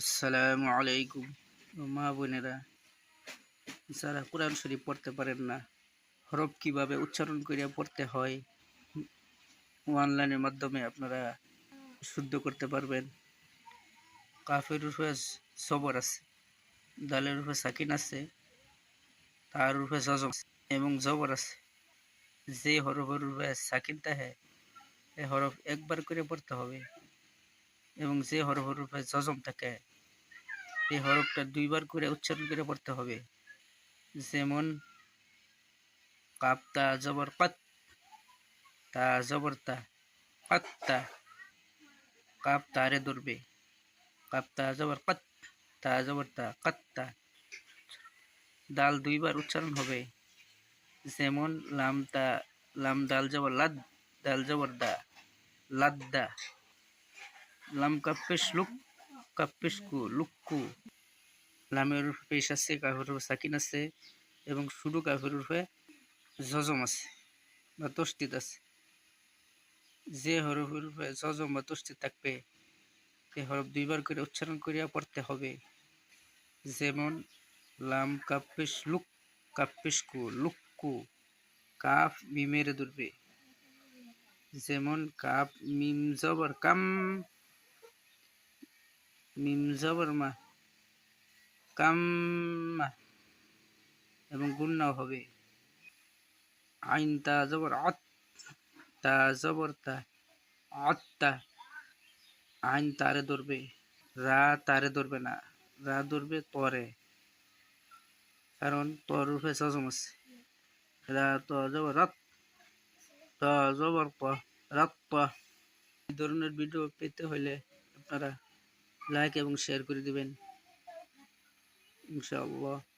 আসসালামু আলাইকুম। মা বোনেরা, যারা কোরআন শরীফ পড়তে পারেন না, হরফ কীভাবে উচ্চারণ করে পড়তে হয়, অনলাইনের মাধ্যমে আপনারা শুদ্ধ করতে পারবেন। কাফের রূপে সবর আছে, দালের রূপে সাকিন আছে, তার রূপে আছে এবং জবর আছে। যে হরফের রূপে সাকিন থাকে এই হরফ একবার করে পড়তে হবে। এবং যে হরফের রূপে জজম থাকে, এই হরফটা দুইবার করে উচ্চারণ করে পড়তে হবে। যেমন, কাপ্তা জবর কাত, তা জবর তা কাত্তা কাপ তারে ধরবে। কাপ্তা জবর কাত, তা জবর তা কাত্তা দাল দুইবার উচ্চারণ হবে। যেমন, লাম তা, লাম দাল জবর লাদ দাল জবর দা লাদ্দা লাম কাপ্পেশ লুক, কাপ্পেশ কু লুক্কু লামের পেশ আছে কাফের রূপে সাকিন আছে, এবং শুধু কাফের রূপে জজম আছে বা তস্তিত আছে। যে হরফের রূপে জজম বা তস্তিত থাকবে সে হরফ দুইবার করে উচ্চারণ করিয়া পড়তে হবে। যেমন, লাম কাপ্পেশ লুক, কাপ্পেশ কু লুক্কু কাফ মিমের ধরবে যেমন কাপ মিম জবর কাম মিম জবর মা কাম্মা এবং গুন্নাও হবে। আইন তা জবর আত তা জবর তা আত্তা আইন তারে ধরবে, রা তারে ধরবে না, রা ধরবে তরে। কারণ তর রূপে সজম আছে। রা ত জবর রত ত জবর প, রত প। এই ধরনের ভিডিও পেতে হলে আপনারা লাইক এবং শেয়ার করে দিবেন। ইনশাআল্লাহ।